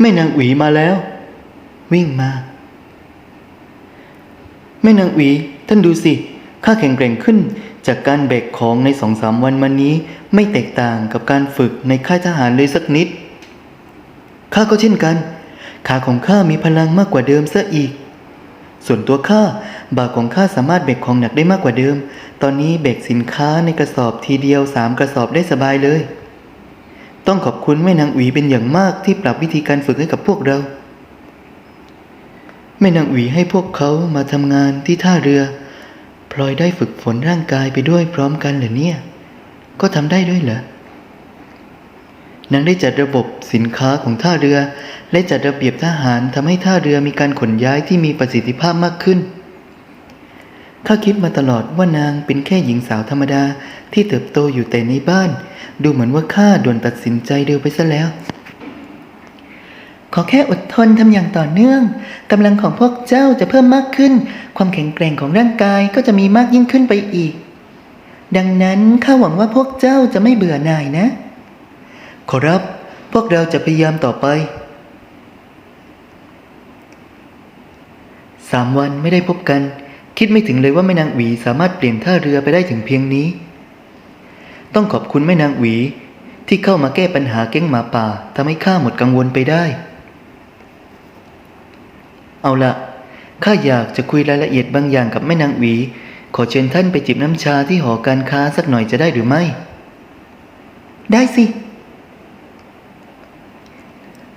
แม่นางหวีมาแล้ว วิ่งมาแม่นางหวีท่านดูสิข้าแข็งแกร่งขึ้นจากการแบกของในสองสามวันมานี้ไม่แตกต่างกับการฝึกในค่ายทหารเลยสักนิดข้าก็เช่นกัน ขาของข้ามีพลังมากกว่าเดิมซะอีก ส่วนตัวข้าบ่าของข้าสามารถแบกของหนักได้มากกว่าเดิม ตอนนี้แบกสินค้าในกระสอบทีเดียวสามกระสอบได้สบายเลย ต้องขอบคุณแม่นางหวีเป็นอย่างมากที่ปรับวิธีการฝึกให้กับพวกเรา แม่นางหวีให้พวกเขามาทำงานที่ท่าเรือ พลอยได้ฝึกฝนร่างกายไปด้วยพร้อมกันเหรอเนี่ย ก็ทำได้ด้วยเหรอนางได้จัดระบบสินค้าของท่าเรือ และจัดระเบียบทหารทำให้ท่าเรือมีการขนย้ายที่มีประสิทธิภาพมากขึ้นข้าคิดมาตลอดว่านางเป็นแค่หญิงสาวธรรมดาที่เติบโตอยู่แต่ในบ้าน ดูเหมือนว่าข้าด่วนตัดสินใจเร็วไปซะแล้ว ขอแค่อดทนทำอย่างต่อเนื่องกำลังของพวกเจ้าจะเพิ่มมากขึ้น ความแข็งแกร่งของร่างกายก็จะมีมากยิ่งขึ้นไปอีก ดังนั้นข้าหวังว่าพวกเจ้าจะไม่เบื่อหน่ายนะ ขอรับ พวกเราจะพยายามต่อไปสามวันไม่ได้พบกัน คิดไม่ถึงเลยว่าแม่นางหวีสามารถเปลี่ยนท่าเรือไปได้ถึงเพียงนี้ ต้องขอบคุณแม่นางหวี ที่เข้ามาแก้ปัญหาเก้งหมาป่าทำให้ข้าหมดกังวลไปได้ เอาละข้าอยากจะคุยรายละเอียดบางอย่างกับแม่นางหวี ขอเชิญท่านไปจิบน้ำชาที่หอการค้าสักหน่อยจะได้หรือไม่ ได้สิ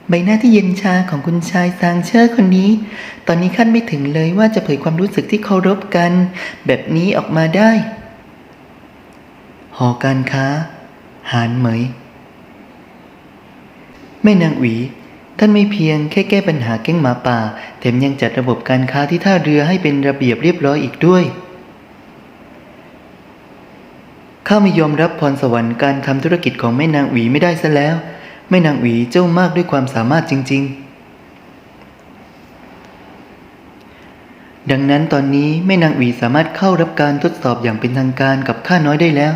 ใบหน้าที่เย็นชาของคุณชายซางเชอร์คนนี้ ตอนนี้ขั้นไม่ถึงเลยว่าจะเผยความรู้สึกที่เคารพกัน แบบนี้ออกมาได้ หอการค้า หานเหมย แม่นางหวี ท่านไม่เพียงแค่แก้ปัญหาเก้งหมาป่า แถมยังจัดระบบการค้าที่ท่าเรือให้เป็นระเบียบเรียบร้อยอีกด้วย ข้าไม่ยอมรับพรสวรรค์การทำธุรกิจของแม่นางหวีไม่ได้ซะแล้ว แม่นางหวีเจ้ามากด้วยความสามารถจริง ๆดังนั้นตอนนี้แม่นางหวีสามารถเข้ารับการทดสอบอย่างเป็นทางการกับข้าน้อยได้แล้ว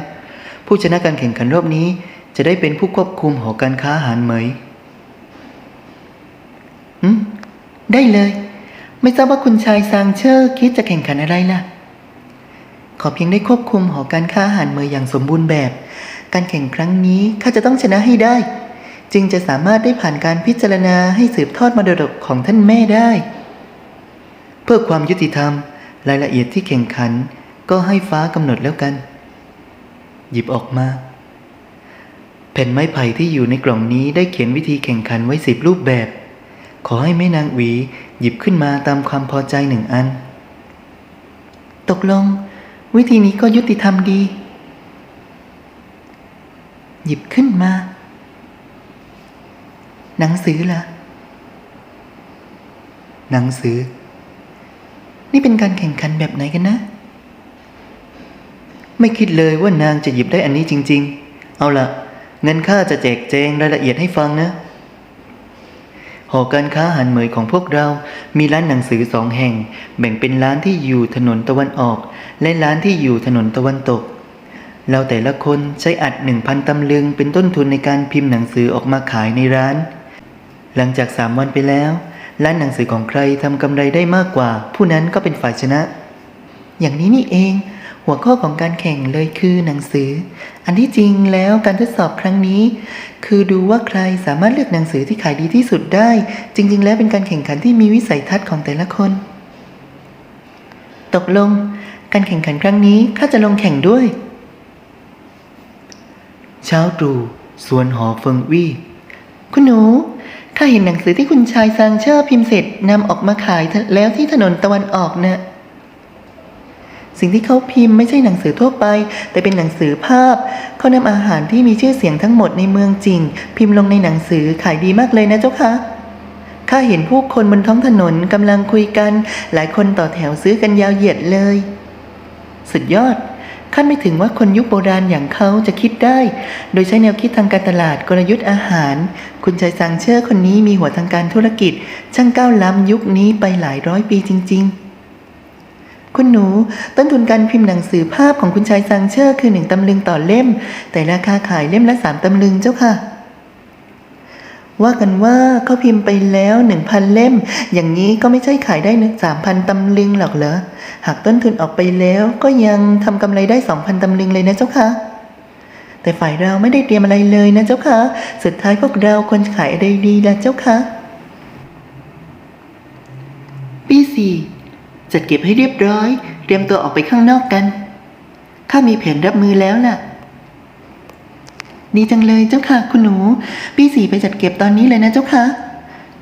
ผู้ชนะการแข่งขันรอบนี้จะได้เป็นผู้ควบคุมหอการค้าหารเหมยอืมได้เลย ไม่ทราบว่าคุณชายซางเชอร์คิดจะแข่งขันอะไรล่ะ ขอเพียงได้ควบคุมหอการค้าหารเมยอย่างสมบูรณ์แบบ การแข่งครั้งนี้ข้าจะต้องชนะให้ได้ จึงจะสามารถได้ผ่านการพิจารณาให้สืบทอดมรดกของท่านแม่ได้ เพื่อความยุติธรรมรายละเอียดที่แข่งขันก็ให้ฟ้ากำหนดแล้วกัน หยิบออกมาแผ่นไม้ไผ่ที่อยู่ในกล่องนี้ได้เขียนวิธีแข่งขันไว้สิบรูปแบบ ขอให้แม่นางหวีหยิบขึ้นมาตามความพอใจหนึ่งอัน ตกลง วิธีนี้ก็ยุติธรรมดี หยิบขึ้นมา หนังสือละหนังสือ นี่เป็นการแข่งขันแบบไหนกันนะ ไม่คิดเลยว่านางจะหยิบได้อันนี้จริง ๆ เอาละเงินค่าจะแจกแจงรายละเอียดให้ฟังนะ หอการค้าหันเหมยของพวกเรา มีร้านหนังสือสองแห่ง แบ่งเป็นร้านที่อยู่ถนนตะวันออก และร้านที่อยู่ถนนตะวันตก เราแต่ละคนใช้อัดหนึ่งพันตำลึงเป็นต้นทุนในการพิมพ์หนังสือออกมาขายในร้าน หลังจากสามวันไปแล้ว ร้านหนังสือของใครทำกำไรได้มากกว่า ผู้นั้นก็เป็นฝ่ายชนะ อย่างนี้นี่เอง หัวข้อของการแข่งเลยคือหนังสือ อันที่จริงแล้วการทดสอบครั้งนี้ คือดูว่าใครสามารถเลือกหนังสือที่ขายดีที่สุดได้ จริง ๆ แล้วเป็นการแข่งขันที่มีวิสัยทัศน์ของแต่ละคน ตกลง การแข่งขันครั้งนี้ข้าจะลงแข่งด้วย เช้าตรู่สวนหอเฟิงวี่คุณหนูข้าเห็นหนังสือที่คุณชายซางเชอร์พิมพ์เสร็จนำออกมาขายแล้วที่ถนนตะวันออกนะ่ะ สิ่งที่เขาพิมพ์ไม่ใช่หนังสือทั่วไป แต่เป็นหนังสือภาพ เขานำอาหารที่มีชื่อเสียงทั้งหมดในเมืองจริง พิมพ์ลงในหนังสือขายดีมากเลยนะเจ้าคะข้าเห็นผู้คนบนท้องถนนกำลังคุยกัน หลายคนต่อแถวซื้อกันยาวเหยียดเลย สุดยอดคาดไม่ถึงว่าคนยุคโบราณอย่างเขาจะคิดได้ โดยใช้แนวคิดทางการตลาดกลยุทธ์อาหาร คุณชายซางเชื่อคนนี้มีหัวทางการธุรกิจ ช่างก้าวล้ำยุคนี้ไปหลายร้อยปีจริง ๆ คุณหนู ต้นทุนการพิมพ์หนังสือภาพของคุณชายซางเชอร์คือหนึ่งตำลึงต่อเล่ม แต่ราคาขายเล่มละสามตำลึงเจ้าค่ะ ว่ากันว่าเขาพิมพ์ไปแล้วหนึ่งพันเล่ม อย่างนี้ก็ไม่ใช่ขายได้นึกสามพันตำลึงหรอกเหรอ หากต้นทุนออกไปแล้วก็ยังทำกำไรได้สองพันตำลึงเลยนะเจ้าค่ะแต่ฝ่ายเราไม่ได้เตรียมอะไรเลยนะเจ้าค่ะสุดท้ายพวกเราควรขายอะไรดีล่ะเจ้าค่ะปีสี่ จัดเก็บให้เรียบร้อย เตรียมตัวออกไปข้างนอกกัน ข้ามีแผนรับมือแล้วล่ะ ดีจังเลยเจ้าค่ะ คุณหนูปีสี่ไปจัดเก็บตอนนี้เลยนะเจ้าค่ะ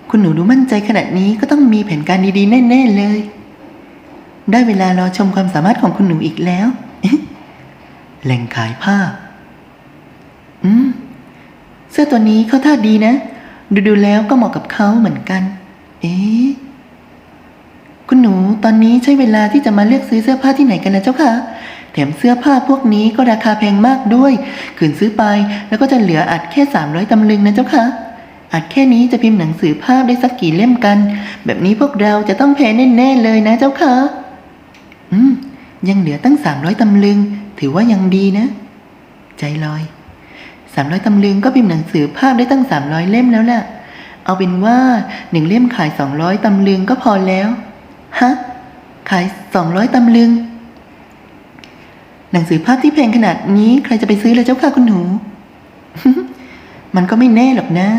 คุณหนูดูมั่นใจขนาดนี้ก็ต้องมีแผนการดีๆ แน่ๆเลย ได้เวลารอชมความสามารถของคุณหนูอีกแล้ว แหล่งขายผ้า อืม เสื้อตัวนี้เขาท่าดีนะ ดูๆแล้วก็เหมาะกับเขาเหมือนกัน เอ๊ะ คุณหนูตอนนี้ใช่เวลาที่จะมาเลือกซื้อเสื้อผ้าที่ไหนกันแล้วเจ้าค่ะแถมเสื้อผ้าพวกนี้ก็ราคาแพงมากด้วยขืนซื้อไปแล้วก็จะเหลืออัดแค่สามร้อยตำลึงนะเจ้าค่ะอัดแค่นี้จะพิมพ์หนังสือภาพได้สักกี่เล่มกัน แบบนี้พวกเราจะต้องแพ้แน่ๆเลยนะเจ้าค่ะอืมยังเหลือตั้งสามร้อยตำลึง ถือว่ายังดีนะ ใจลอยสามร้อยตำลึงก็พิมพ์หนังสือภาพได้ตั้งสามร้อยเล่มแล้วล่ะ เอาเป็นว่าหนึ่งเล่มขายสองร้อยตำลึงก็พอแล้ว ฮะ ขายสองร้อยตำลึง หนังสือภาพที่แพงขนาดนี้ใครจะไปซื้อเลยเจ้าค่ะคุณหนู มันก็ไม่แน่หรอกนะ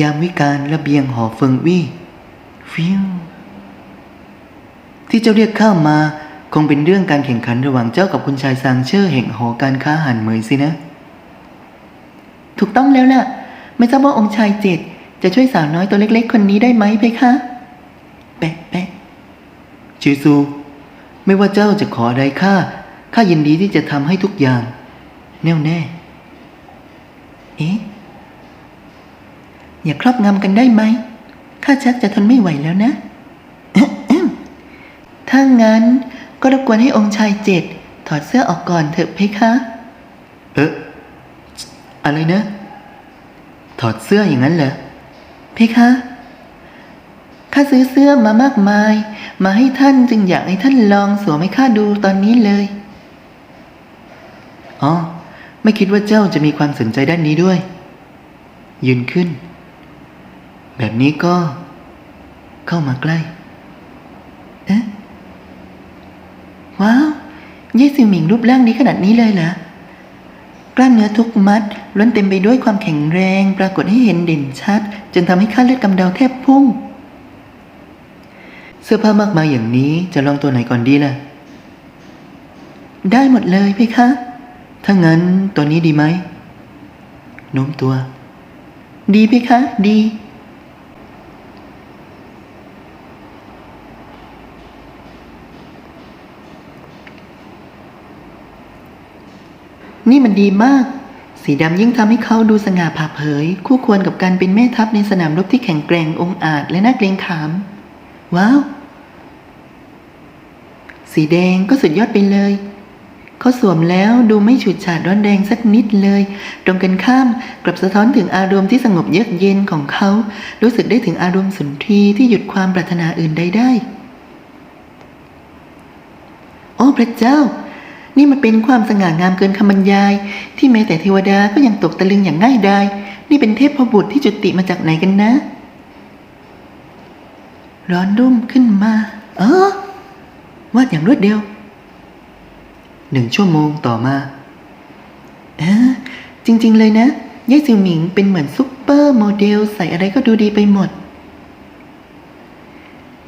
ยามวิการระเบียงหอเฟิงวี่ฟิวที่เจ้าเรียกข้ามาคงเป็นเรื่องการแข่งขันระหว่างเจ้ากับคุณชายซางเชอร์แห่งหอการค้าหันเหมยสินะ ถูกต้องแล้วล่ะ ไม่ทราบว่าองค์ชายเจ็ด จะช่วยสาวน้อยตัวเล็กๆ คนนี้ได้ไหมเพคะแปะแปะชิซู ไม่ว่าเจ้าจะขออะไรข้าข้ายินดีที่จะทำให้ทุกอย่าง แน่วแน่ เอ๊ะอย่าครอบงำกันได้ไหมข้าชักจะทนไม่ไหวแล้วนะถ้างั้นก็รบกวนให้องค์ชายเจ็ดถอดเสื้อออกก่อนเถอะเพคะ เอ๊ะอะไรนะ ถอดเสื้ออย่างนั้นเหรอ เพคะข้าซื้อเสื้อมามากมาย มาให้ท่านจึงอยากให้ท่านลองสวมให้ข้าดูตอนนี้เลย อ๋อ ไม่คิดว่าเจ้าจะมีความสนใจด้านนี้ด้วย ยืนขึ้น แบบนี้ก็ เข้ามาใกล้ เอ๊ะ ว้าว เย่ซิหมิงรูปร่างนี้ขนาดนี้เลยเหรอ กล้ามเนื้อทุกมัดล้วนเต็มไปด้วยความแข็งแรง ปรากฏให้เห็นเด่นชัด จนทำให้ค่าเลือดกำเดาแทบพุ่ง เสื้อผ้ามากมายอย่างนี้จะลองตัวไหนก่อนดีล่ะ ได้หมดเลยพี่คะ ถ้างั้นตัวนี้ดีไหมโน้มตัว ดีพี่คะ ดี นี่มันดีมาก สีดำยิ่งทำให้เขาดูสง่าผ่าเผย คู่ควรกับการเป็นแม่ทัพในสนามรบที่แข็งแกร่งองอาจและน่าเกรงขาม ว้าว สีแดงก็สุดยอดไปเลยเขาสวมแล้วดูไม่ฉูดฉาดร้อนแรงสักนิดเลย ตรงกันข้ามกลับสะท้อนถึงอารมณ์ที่สงบเยือกเย็นของเขา รู้สึกได้ถึงอารมณ์สุนทรีที่หยุดความปรารถนาอื่นใดได้ โอ้พระเจ้า นี่มันเป็นความสง่างามเกินคำบรรยาย ที่แม้แต่เทวดาก็ยังตกตะลึงอย่างง่ายดายนี่เป็นเทพพบุตรที่จุติมาจากไหนกันนะ ร้อนรุ่มขึ้นมา เออวาดอย่างรวดเดียวหนึ่งชั่วโมงต่อมาเออจริง ๆ เลยนะเย่ซิวหมิงเป็นเหมือนซุปเปอร์โมเดลใส่อะไรก็ดูดีไปหมด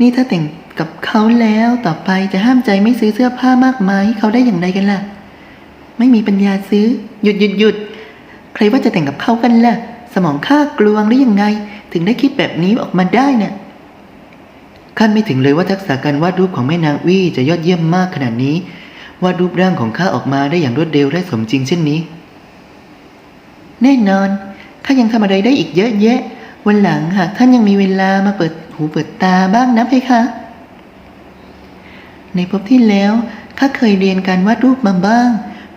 นี่ถ้าแต่ง กับเขาแล้วต่อไปจะห้ามใจไม่ซื้อเสื้อผ้ามากมายให้เขาได้อย่างไรกันล่ะ ไม่มีปัญญาซื้อ หยุดหยุดหยุดใครว่าจะแต่งกับเขากันล่ะ สมองข้ากลวงหรือยังไง ถึงได้คิดแบบนี้ออกมาได้เนี่ยคาดไม่ถึงเลยว่าทักษะการวาดรูปของแม่นางวี่จะยอดเยี่ยมมากขนาดนี้ วาดรูปร่างของข้าออกมาได้อย่างรวดเร็วและสมจริงเช่นนี้ แน่นอนข้ายังทำอะไรได้อีกเยอะแยะ วันหลังหากท่านยังมีเวลามาเปิดหูเปิดตาบ้างนะเพคะ ในภพที่แล้วข้าเคยเรียนการวาดรูปมาบ้าง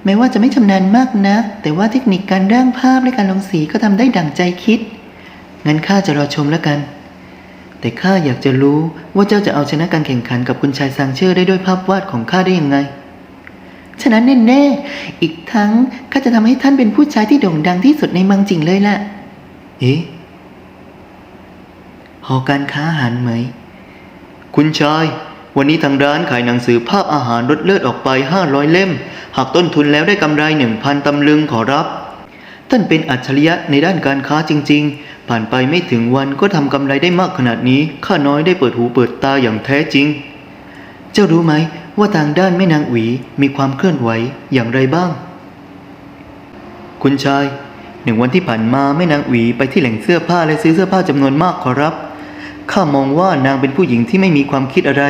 แม้ว่าจะไม่ชำนาญมากนัก แต่ว่าเทคนิคการร่างภาพและการลงสีก็ทำได้ดั่งใจคิด งั้นข้าจะรอชมแล้วกัน แต่ข้าอยากจะรู้ว่าเจ้าจะเอาชนะการแข่งขันกับคุณชายซางเชอร์ได้ด้วยภาพวาดของข้าได้ยังไง ฉะนั้นแน่ๆอีกทั้งข้าจะทำให้ท่านเป็นผู้ชายที่โด่งดังที่สุดในเมืองจริงเลยล่ะ เอ๊ะหอการค้าอาหารไหม คุณชาย วันนี้ทางร้านขายหนังสือภาพอาหารลดเลิศออกไป 500 เล่ม หากต้นทุนแล้วได้กำไร 1,000 ตำลึงขอรับ ท่านเป็นอัจฉริยะในด้านการค้าจริง ๆ ผ่านไปไม่ถึงวันก็ทำกำไรได้มากขนาดนี้ ข้าน้อยได้เปิดหูเปิดตาอย่างแท้จริง เจ้ารู้ไหมว่าทางด้านแม่นางหวีมีความเคลื่อนไหวอย่างไรบ้าง คุณชายหนึ่งวันที่ผ่านมาแม่นางหวีไปที่แหล่งเสื้อผ้าและซื้อเสื้อผ้าจำนวนมากขอรับ ข้ามองว่านางเป็นผู้หญิงที่ไม่มีความคิดอะไร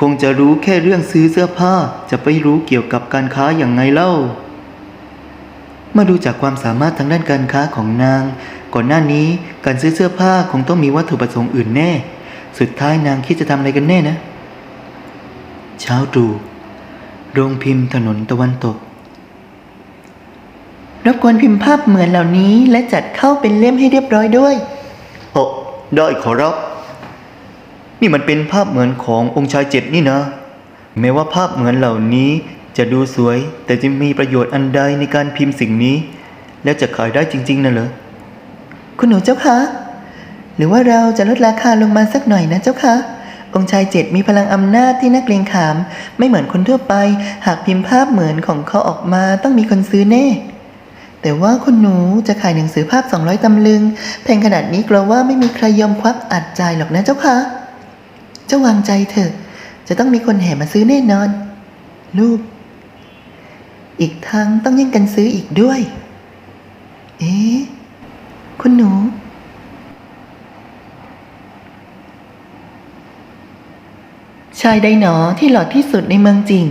คงจะรู้แค่เรื่องซื้อเสื้อผ้า จะไปรู้เกี่ยวกับการค้าอย่างไงเล่า มาดูจากความสามารถทางด้านการค้าของนาง ก่อนหน้านี้การซื้อเสื้อผ้าคงต้องมีวัตถุประสงค์อื่นแน่ สุดท้ายนางคิดจะทำอะไรกันแน่นะ เช้าตรู่โรงพิมพ์ถนนตะวันตกรบกวนพิมพ์ภาพเหมือนเหล่านี้และจัดเข้าเป็นเล่มให้เรียบร้อยด้วย โอ้ได้ขอรับ นี่มันเป็นภาพเหมือนขององค์ชายเจ็ดนี่นะ แม้ว่าภาพเหมือนเหล่านี้จะดูสวย แต่จะมีประโยชน์อันใดในการพิมพ์สิ่งนี้ แล้วจะขายได้จริง ๆนะเหรอคุณหนูเจ้าคะ หรือว่าเราจะลดราคาลงมาสักหน่อยนะเจ้าคะองค์ชายเจ็ดมีพลังอำนาจที่น่าเกรงขาม ไม่เหมือนคนทั่วไป หากพิมพ์ภาพเหมือนของเขาออกมาต้องมีคนซื้อแน่ แต่ว่าคุณหนูจะขายหนังสือภาพ 200ตำลึงแพงขนาดนี้กลัวว่าไม่มีใครยอมควักอัดจ่ายหรอกนะเจ้าคะ เจ้าวางใจเถอะ จะต้องมีคนแห่มาซื้อแน่นอน ลูก อีกทั้งต้องแย่งกันซื้ออีกด้วย เอ๊ะ คุณหนู ชายใดหนอที่หล่อที่สุดในเมืองจริง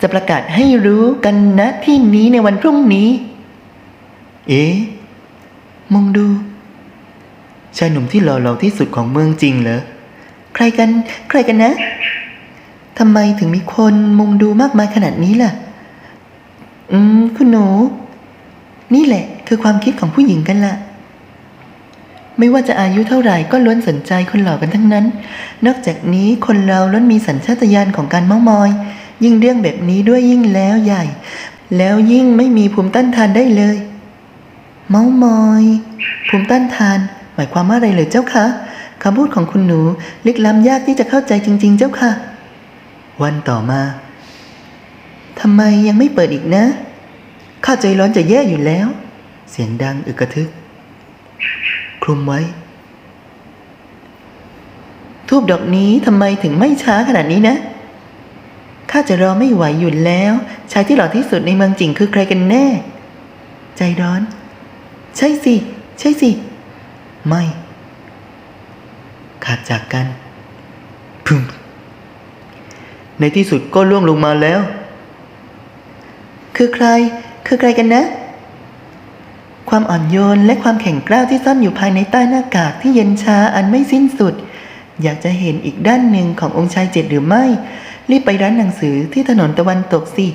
จะประกาศให้รู้กันณที่นี้ในวันพรุ่งนี้ เอ๊ะมองดูชายหนุ่มที่หล่อเหลาที่สุดของเมืองจริงเหรอ ใครกัน ใครกันนะทำไมถึงมีคนมุงดูมากมายขนาดนี้ล่ะ อืม คุณหนู นี่แหละ คือความคิดของผู้หญิงกันล่ะ ไม่ว่าจะอายุเท่าไหร่ก็ล้วนสนใจคนหล่อกันทั้งนั้น นอกจากนี้คนเราล้วนมีสัญชาตญาณของการเมามอย ยิ่งเรื่องแบบนี้ด้วยยิ่งแล้วใหญ่ แล้วยิ่งไม่มีภูมิต้านทานได้เลย เมามอย ภูมิต้านทาน หมายความว่าอะไรเลยเจ้าคะ คำพูดของคุณหนูลึกล้ำยากที่จะเข้าใจจริง ๆ เจ้าค่ะ วันต่อมาทำไมยังไม่เปิดอีกนะ ข้าใจร้อนจะแย่อยู่แล้ว เสียงดังอึกกระทึก คลุมไว้ ทูบดอกนี้ทำไมถึงไม่ช้าขนาดนี้นะ ข้าจะรอไม่ไหวอยู่แล้ว ชายที่หล่อที่สุดในเมืองจิงคือใครกันแน่ ใจร้อน ใช่สิ ใช่สิ ไม่ ขาดจากกันพึมในที่สุดก็ล่วงลงมาแล้ว คือใคร คือใครกันนะ ความอ่อนโยนและความแข็งกร้าวที่ซ่อนอยู่ภายในใต้หน้ากากที่เย็นชาอันไม่สิ้นสุด อยากจะเห็นอีกด้านหนึ่งขององค์ชายเจ็ดหรือไม่ รีบไปร้านหนังสือที่ถนนตะวันตกสิ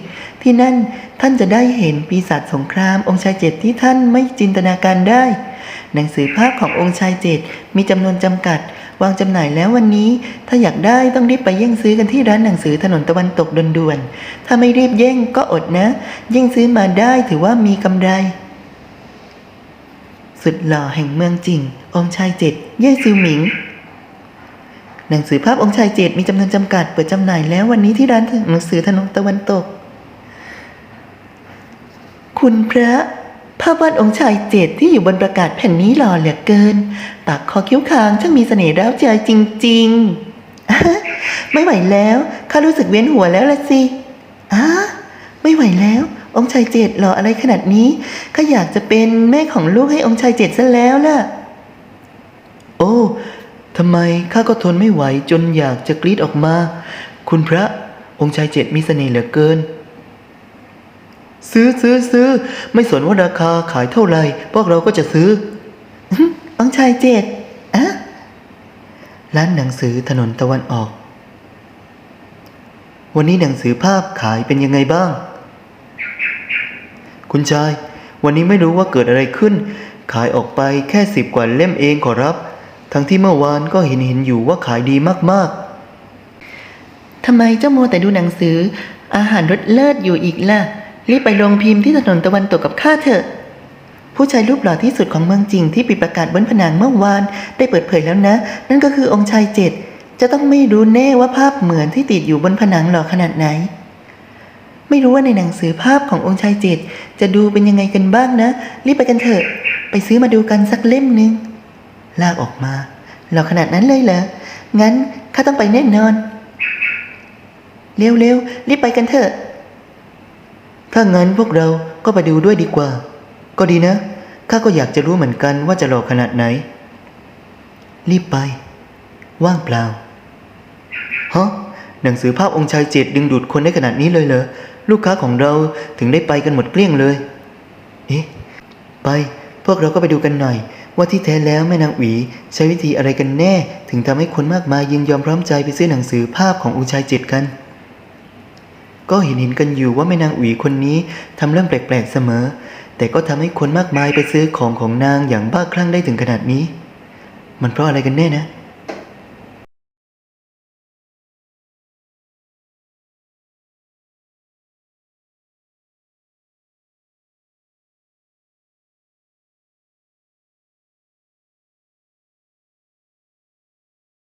ที่นั่นท่านจะได้เห็นปีศาจสงครามองค์ชายเจ็ดที่ท่านไม่จินตนาการได้ หนังสือภาพขององค์ชายเจ็ดมีจำนวนจำกัด วางจำหน่ายแล้ววันนี้ ถ้าอยากได้ต้องรีบไปแย่งซื้อกันที่ร้านหนังสือถนนตะวันตกด่วนๆถ้าไม่รีบแย่งก็อดนะแย่งซื้อมาได้ถือว่ามีกำไร สุดหล่อแห่งเมืองจริง องค์ชายเจ็ดเย่ซิวหมิงหนังสือภาพองค์ชายเจ็ดมีจำนวนจำกัดเปิดจำหน่ายแล้ววันนี้ที่ร้านหนังสือถนนตะวันตก คุณพระ ภาพวาดองค์ชายเจ็ดที่อยู่บนประกาศแผ่นนี้หล่อเหลือเกิน ปากคอคิ้วคางช่างมีเสน่ห์ร้าวใจจริงๆ ไม่ไหวแล้วข้ารู้สึกเวียนหัวแล้วละสิอ้าไม่ไหวแล้ว องค์ชายเจ็ดหล่ออะไรขนาดนี้ข้าอยากจะเป็นแม่ของลูกให้องค์ชายเจ็ดซะแล้วล่ะ โอ้ทำไมข้าก็ทนไม่ไหวจนอยากจะกรีดออกมา คุณพระองค์ชายเจ็ดมีเสน่ห์เหลือเกิน ซื้อซื้อซื้อ ไม่สนว่าราคาขายเท่าไหร่พวกเราก็จะซื้อองชายเจ็ดอะร้านหนังสือถนนตะวันออก วันนี้หนังสือภาพขายเป็นยังไงบ้าง คุณชาย วันนี้ไม่รู้ว่าเกิดอะไรขึ้น ขายออกไปแค่สิบกว่าเล่มเองขอรับ ทั้งที่เมื่อวานก็เห็นเห็นอยู่ว่าขายดีมากๆทำไมเจ้าโมวแต่ดูหนังสือ อาหารรสเลิศอยู่อีกล่ะ รีบไปลงพิมพ์ที่ถนนตะวันตกกับข้าเถอะ ผู้ชายรูปหล่อที่สุดของเมืองจริงที่ปิดประกาศบนผนังเมื่อวาน ได้เปิดเผยแล้วนะ นั่นก็คือองค์ชายเจ็ดจะต้องไม่รู้แน่ว่าภาพเหมือนที่ติดอยู่บนผนังหล่อขนาดไหน ไม่รู้ว่าในหนังสือภาพขององค์ชายเจ็ดจะดูเป็นยังไงกันบ้างนะ รีบไปกันเถอะ ไปซื้อมาดูกันสักเล่มหนึ่งลากออกมาหล่อขนาดนั้นเลยเหรอ งั้นข้าต้องไปแน่นอน เร็วๆรีบไปกันเถอะ ถ้างั้นพวกเราก็ไปดูด้วยดีกว่า ก็ดีนะ ข้าก็อยากจะรู้เหมือนกันว่าจะหล่อขนาดไหน รีบไป ว่างเปล่า ฮะ หนังสือภาพองค์ชายเจ็ดดึงดูดคนได้ขนาดนี้เลยเหรอ ลูกค้าของเราถึงได้ไปกันหมดเกลี้ยงเลย เอ๊ะ ไป พวกเราก็ไปดูกันหน่อย ว่าที่แท้แล้วแม่นางหวีใช้วิธีอะไรกันแน่ ถึงทำให้คนมากมายยินยอมพร้อมใจไปซื้อหนังสือภาพขององค์ชายเจ็ดกัน ก็เห็นเห็นกันอยู่ว่าแม่นางอุ๋ยคนนี้ทำเรื่องแปลกๆเสมอ แต่ก็ทำให้คนมากมายไปซื้อของของนางอย่างบ้าคลั่งได้ถึงขนาดนี้ มันเพราะอะไรกันแน่นะ